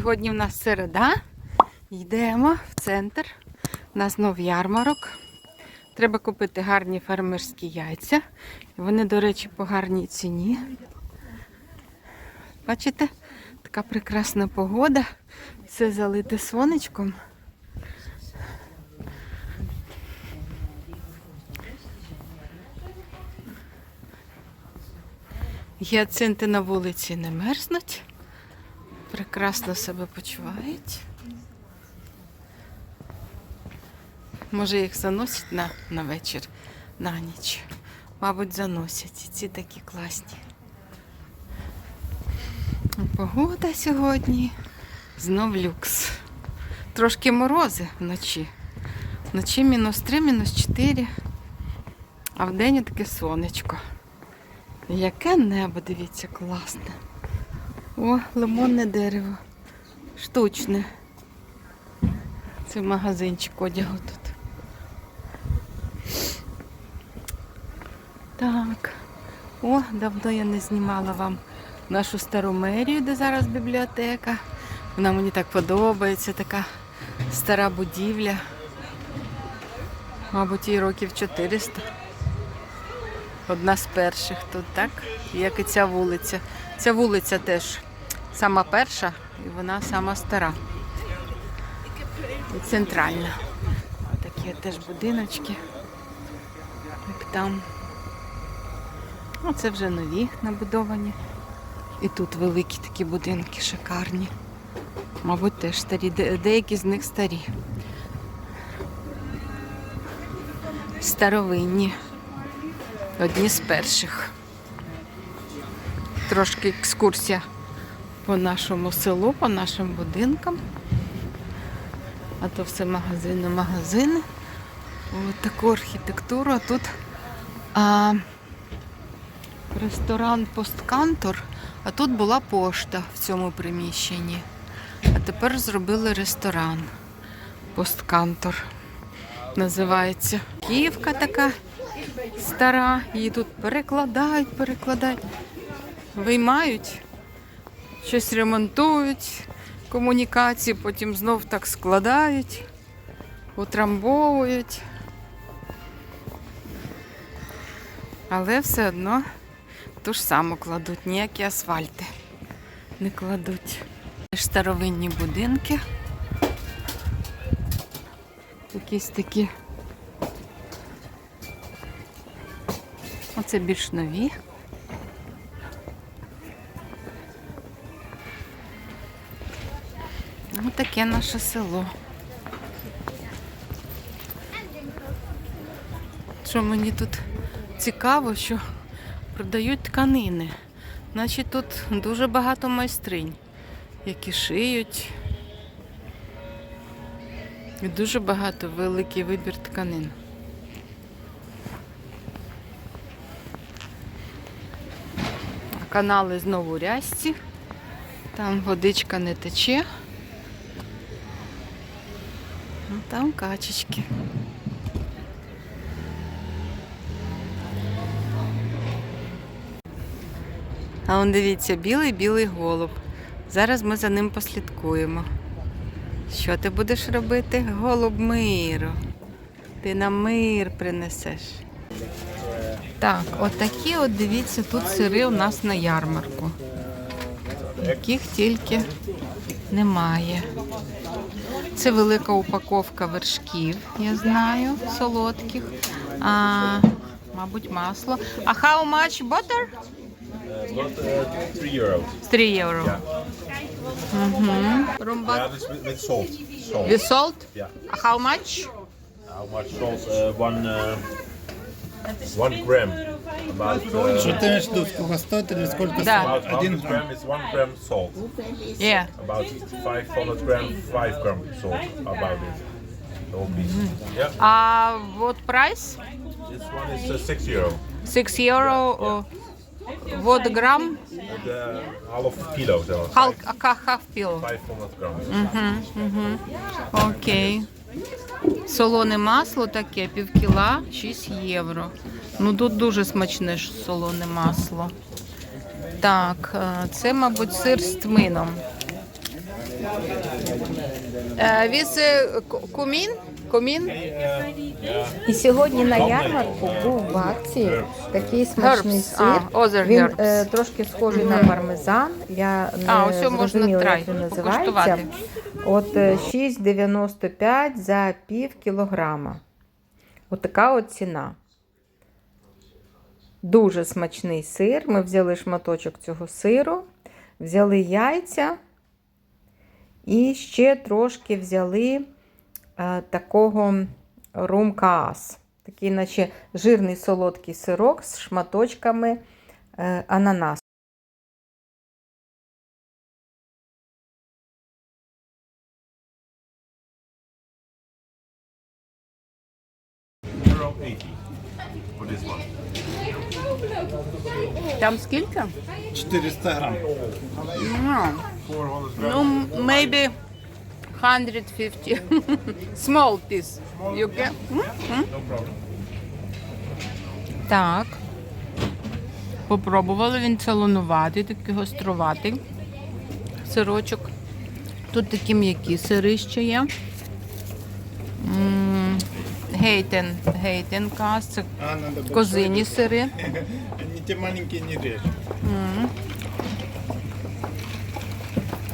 Сьогодні в нас середа. Йдемо в центр. У нас знов ярмарок. Треба купити гарні фермерські яйця. Вони, до речі, по гарній ціні. Бачите, така прекрасна погода. Все залите сонечком. Гіацинти на вулиці не мерзнуть. Прекрасно себе почувають. Може їх заносять на, на вечір, на ніч. Мабуть, заносять. Ці такі класні. Погода сьогодні знов люкс. Трошки морози вночі. Вночі мінус 3, мінус 4, а вдень таке сонечко. Яке небо, дивіться, класне. О, лимонне дерево. Штучне. Це магазинчик одягу тут. Так. О, давно я не знімала вам нашу стару мерію, де зараз бібліотека. Вона мені так подобається, така стара будівля. Мабуть, їй років 400. Одна з перших тут, так? Як і ця вулиця. Ця вулиця теж сама перша і вона сама стара. І центральна. Такі теж будиночки. Як там. Оце вже нові набудовані. І тут великі такі будинки шикарні. Мабуть, теж старі. Деякі з них старі. Старовинні. Одні з перших. Трошки екскурсія по нашому селу, по нашим будинкам. А то все магазини, магазини. Ось таку архітектуру. А тут а, ресторан Посткантор, а тут була пошта в цьому приміщенні. А тепер зробили ресторан Посткантор. Називається. Київка така стара. Її тут перекладають, перекладають, виймають, щось ремонтують, комунікації, потім знов так складають, утрамбовують. Але все одно ту ж саму кладуть, ніякі асфальти не кладуть. Старовинні будинки. Якісь такі. Оце більш нові. Таке наше село. Що мені тут цікаво, що продають тканини. Значить тут дуже багато майстринь, які шиють. І дуже багато великий вибір тканин. Канали знову рязці. Там водичка не тече. Ну, там качечки. А он дивіться, білий-білий голуб. Зараз ми за ним послідкуємо. Що ти будеш робити? Голуб миру. Ти нам мир принесеш. Так, отакі от дивіться, тут сири у нас на ярмарку. Яких тільки немає. Це велика упаковка вершків, я знаю, солодких. А, мабуть, масло. А how much butter? About uh, three euros. 3 євро. Yeah. Угу. Yeah, with, with, with salt. Salt. with salt? Yeah. How much? How much salt? Uh, one. Uh, one gram. Uh, в виду, сколько стоит или сколько Да. about? Один 100 грамм. gram is one gram salt. Yeah. About 500 gram, five gram salt. About it. The whole piece. Yeah. А what price? This one is uh, six euro. 6 євро. о, Вот грам? And, uh, half kilo, so Half, half kilo. 500 grams. Окей. Солоне масло таке, пів кіла, 6 євро. Ну тут дуже смачне солоне масло. Так, е, це, мабуть, сир з тмином. Е, Віз е, ку- кумін? Кумін? І сьогодні на ярмарку був в акції такий смачний Herbs. сир. А, other Він herbs. е, трошки схожий на пармезан. Я не А, ось його можна зрозуміла, як він називається. покуштувати. От е, 6,95 за пів кілограма. От така от ціна. Дуже смачний сир. Ми взяли шматочок цього сиру, взяли яйця і ще трошки взяли е, такого румкаас. Такий, наче жирний солодкий сирок з шматочками е, ананасу. Around 80 for this one. Там скільки? 400 грам. Ну, 400 ну, maybe 150. Small piece. You can? No problem. Так. Попробували він солонуватий, такий гоструватий сирочок. Тут такі м'які сири ще є. М, Гейтен, гейтен кас, це козині сири. Те маленькие не режь.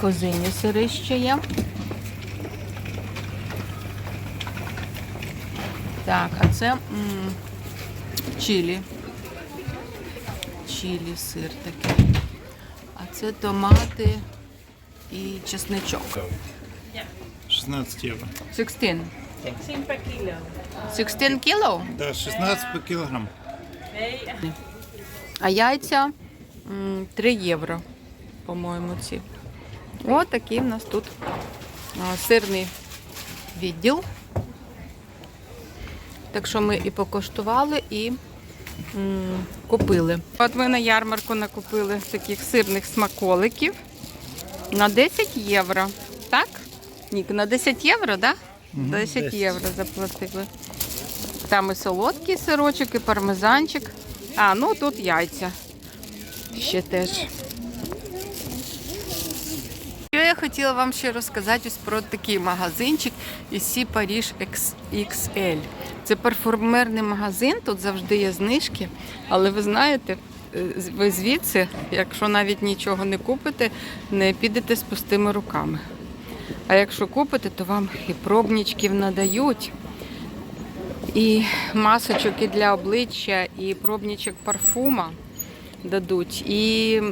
Козині сири ще є. Так, а це м, чилі. Чилі сир такий. А це томати і чесничок. 16 евро. 16. 16 кіло? Да, 16 по килограмм. Яйця 3 євро, по-моєму, ці. Ось такий в нас тут сирний відділ. Так що ми і покуштували, і купили. От ми на ярмарку накупили таких сирних смаколиків на 10 євро. Так? Нік, на 10 євро, так? Да? 10 10. євро заплатили. Там і солодкий сирочок, і пармезанчик. А, ну тут яйця. Ще теж. Що я хотіла вам ще розказати ось про такий магазинчик ІСі Паріж XL. Це парфумерний магазин, тут завжди є знижки, але ви знаєте, е, ви звідси, якщо навіть нічого не купите, не підете з пустими руками. А якщо купите, то вам і пробничків надають, і масочок і для обличчя, і пробничок парфума дадуть. І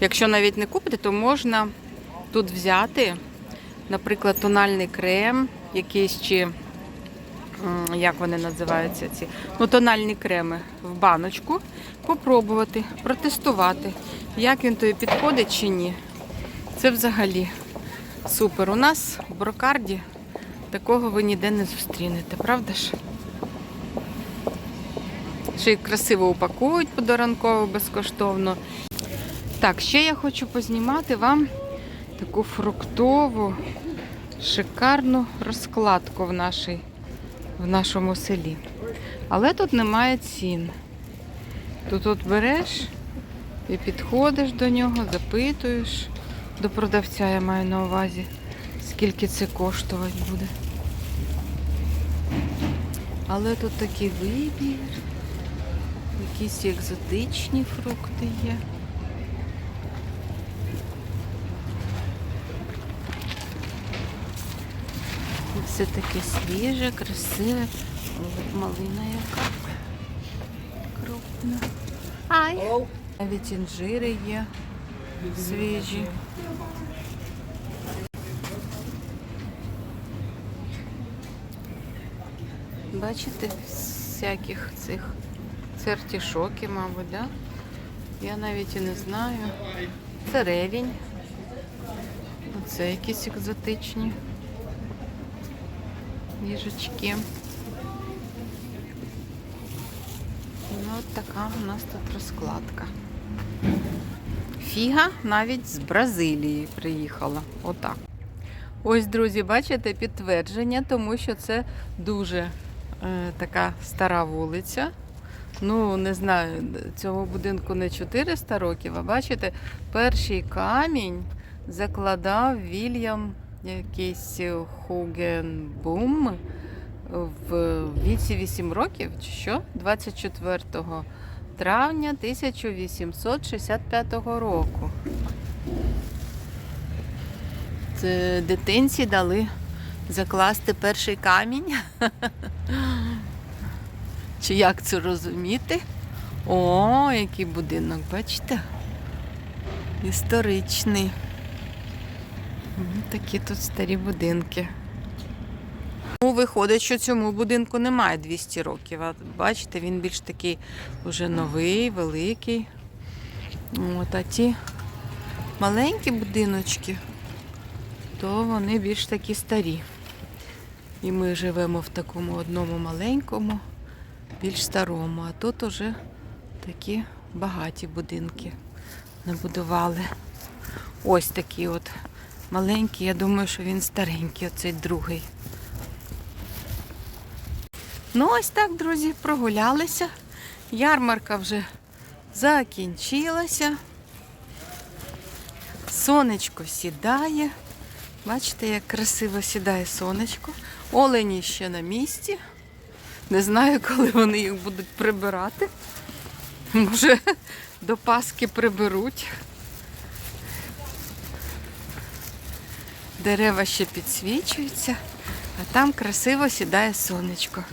якщо навіть не купите, то можна тут взяти, наприклад, тональний крем, якийсь чи як вони називаються ці, ну, тональні креми в баночку, попробувати, протестувати, як він тобі підходить чи ні. Це взагалі супер. У нас в брокарді такого ви ніде не зустрінете, правда ж? Ще й красиво упакують подарунково безкоштовно. Так, ще я хочу познімати вам таку фруктову, шикарну розкладку в, нашій, в нашому селі. Але тут немає цін. Тут от береш і підходиш до нього, запитуєш до продавця, я маю на увазі, скільки це коштувати буде. Але тут такий вибір. Якісь екзотичні фрукти є. І Все таке свіже, красиве. Малина яка крупна. Ай! Навіть інжири є свіжі. Бачите, всяких цих це артішоки, мабуть, да? Я навіть і не знаю. Це ревінь. Оце якісь екзотичні їжачки. Ну, от така у нас тут розкладка. Фіга навіть з Бразилії приїхала. Отак. Ось, друзі, бачите, підтвердження, тому що це дуже така стара вулиця. Ну, не знаю, цього будинку не 400 років, а бачите, перший камінь закладав Вільям якийсь Хугенбум в віці 8 років, чи що? 24 травня 1865 року. Дитинці дали закласти перший камінь. Чи як це розуміти? О, який будинок, бачите? Історичний. Такі тут старі будинки. Ну, виходить, що цьому будинку немає 200 років. А бачите, він більш такий вже новий, великий. От, а ті маленькі будиночки, то вони більш такі старі. І ми живемо в такому одному маленькому, більш старому. А тут уже такі багаті будинки набудували. Ось такий от маленький, я думаю, що він старенький, оцей другий. Ну, ось так, друзі, прогулялися. Ярмарка вже закінчилася. Сонечко сідає. Бачите, як красиво сідає сонечко. Олені ще на місці. Не знаю, коли вони їх будуть прибирати. Може, до Паски приберуть. Дерева ще підсвічуються, а там красиво сідає сонечко.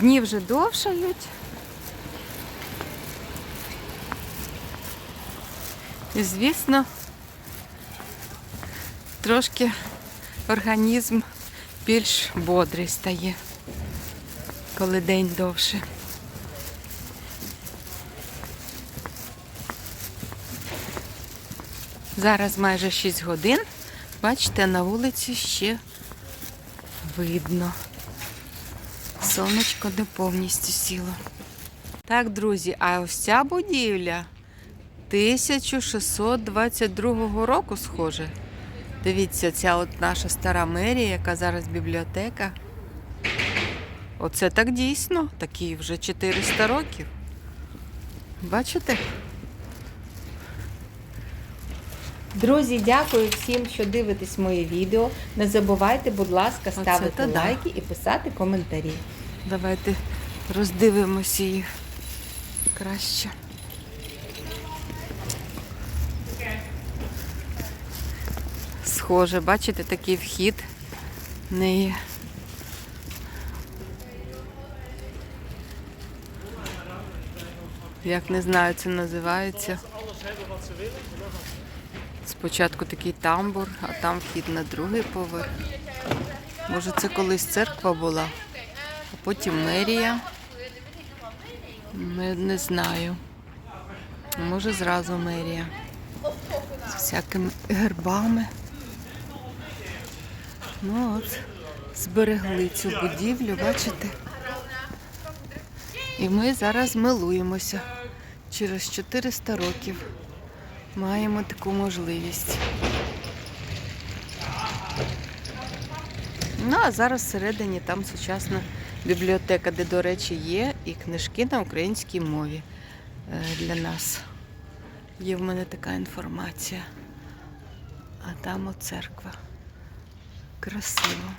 Дні вже довшають. І, звісно, трошки організм більш бодрий стає, коли день довше. Зараз майже 6 годин. Бачите, на вулиці ще видно. Сонечко не повністю сіло. Так, друзі, а ось ця будівля 1622 року схоже. Дивіться, ця от наша стара мерія, яка зараз бібліотека. Оце так дійсно, такі вже 400 років. Бачите? Друзі, дякую всім, що дивитесь моє відео. Не забувайте, будь ласка, ставити то да. лайки і писати коментарі. Давайте роздивимося їх краще. Схоже, бачите, такий вхід в неї. Як не знаю, це називається. Спочатку такий тамбур, а там вхід на другий поверх. Може, це колись церква була, а потім мерія. Не, не знаю. Може, зразу мерія. З всякими гербами. Ну от, зберегли цю будівлю, бачите? І ми зараз милуємося. Через 400 років маємо таку можливість. Ну, а зараз всередині там сучасна бібліотека, де, до речі, є і книжки на українській мові е, для нас. Є в мене така інформація. А там от церква. Красиво.